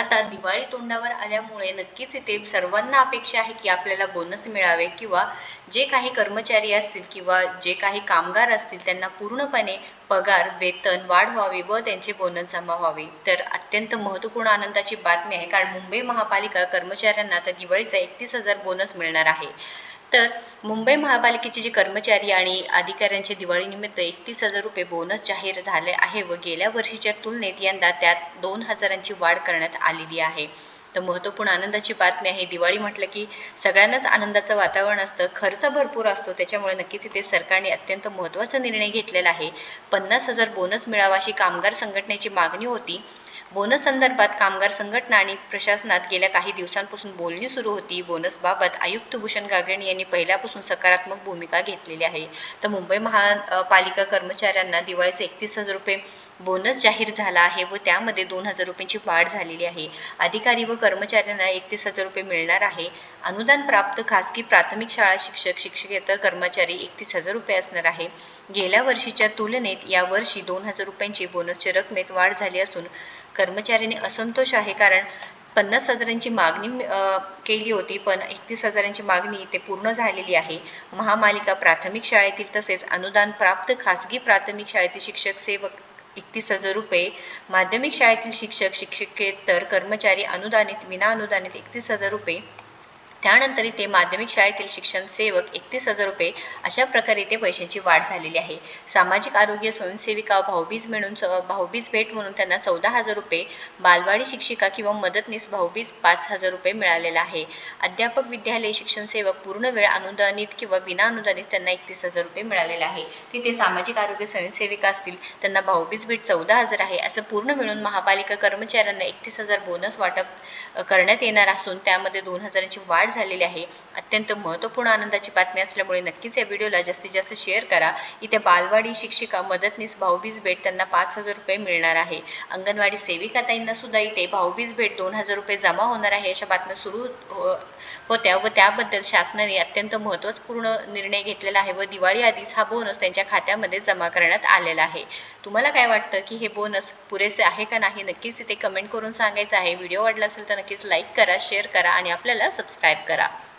आता दिवाळी तोंडावर आल्यामुळे नक्कीच इथे सर्वांना अपेक्षा आहे की आपल्याला बोनस मिळावे किंवा जे काही कर्मचारी असतील किंवा जे काही कामगार असतील त्यांना पूर्णपणे पगार वेतन वाढ व्हावी व त्यांचे बोनस जमा व्हावे तर अत्यंत महत्त्वपूर्ण आनंदाची बातमी आहे कारण मुंबई महापालिका कर्मचाऱ्यांना आता दिवाळीचा एकतीस हजार बोनस मिळणार आहे. तर मुंबई महापालिकेचे जे कर्मचारी आणि अधिकाऱ्यांचे दिवाळीनिमित्त एकतीस हजार रुपये बोनस जाहीर झाले आहे व गेल्या वर्षीच्या तुलनेत यंदा त्यात दोन हजारांची वाढ करण्यात आलेली आहे. तर महत्त्वपूर्ण आनंदाची बातमी आहे दिवाळी म्हटलं की सगळ्यांनाच आनंदाचं वातावरण असतं खर्च भरपूर असतो त्याच्यामुळे नक्कीच इथे सरकारने अत्यंत महत्त्वाचा निर्णय घेतलेला आहे. पन्नास हजार बोनस मिळावा अशी कामगार संघटनेची मागणी होती बोनस संदर्भात कामगार संघटना आणि प्रशासनात गेल्या काही दिवसांपासून बोलणी सुरू होती. बोनसबाबत आयुक्त भूषण गागणे यांनी पहिल्यापासून सकारात्मक भूमिका घेतलेली आहे. तर मुंबई महापालिका कर्मचाऱ्यांना दिवाळीचे एकतीस हजार रुपये बोनस जाहीर झाला आहे व त्यामध्ये दोन हजार रुपयांची वाढ झालेली आहे. अधिकारी व कर्मचाऱ्यांना एकतीस हजार रुपये मिळणार आहे. अनुदान प्राप्त खासगी प्राथमिक शाळा शिक्षक शिक्षकेतर कर्मचारी एकतीस हजार रुपये असणार आहे. गेल्या वर्षीच्या तुलनेत यावर्षी दोन हजार रुपयांची बोनसच्या रकमेत वाढ झाली असून कर्मचाऱ्यांनी असंतोष आहे कारण पन्नास हजारांची मागणी केली होती पण एकतीस हजारांची मागणी ते पूर्ण झालेली आहे. महामालिका प्राथमिक शाळेतील तसेच अनुदान प्राप्त खासगी प्राथमिक शाळेतील शिक्षक सेवक एकतीस हजार रुपये माध्यमिक शाळेतील शिक्षक शिक्षकेतर कर्मचारी अनुदानित विनाअनुदानित एकतीस हजार रुपये त्यानंतर इथे माध्यमिक शाळेतील शिक्षण सेवक एकतीस हजार रुपये अशा प्रकारे इथे पैशांची वाढ झालेली आहे. सामाजिक आरोग्य स्वयंसेविका भाऊबीज मिळून भाऊबीज भेट म्हणून त्यांना चौदा हजार रुपये बालवाडी शिक्षिका किंवा मदतनीस भाऊबीज पाच हजार रुपये मिळालेला आहे. अध्यापक विद्यालय शिक्षण सेवक पूर्ण वेळ अनुदानित किंवा विना अनुदानित त्यांना एकतीस हजार रुपये मिळालेले आहे. तिथे सामाजिक आरोग्य स्वयंसेविका असतील त्यांना भाऊबीज भेट चौदा हजार आहे असं पूर्ण मिळून महापालिका कर्मचाऱ्यांना एकतीस हजार बोनस वाटप करण्यात येणार असून त्यामध्ये दोन हजारांची वाढ झालेली आहे. अत्यंत महत्त्वपूर्ण आनंदाची बातमी असल्यामुळे नक्कीच या व्हिडिओला जास्तीत जास्त शेअर करा. इथे बालवाडी शिक्षिका मदतनीस भाऊबीज भेट त्यांना पाच हजार रुपये मिळणार आहे. अंगणवाडी सेविका ताईंना सुद्धा इथे भाऊबीज भेट दोन हजार रुपये जमा होणार आहे अशा बातम्या सुरू हो- होत्या व त्याबद्दल शासनाने अत्यंत महत्त्वपूर्ण निर्णय घेतलेला आहे व दिवाळी आधीच हा बोनस त्यांच्या खात्यामध्ये जमा करण्यात आलेला आहे. तुम्हाला काय वाटतं की हे बोनस पुरेसे आहे का नाही? नक्कीच इथे कमेंट करून सांगायचं आहे. व्हिडिओ आवडला असेल तर नक्कीच लाईक करा शेअर करा आणि आपल्याला सबस्क्राईब करा.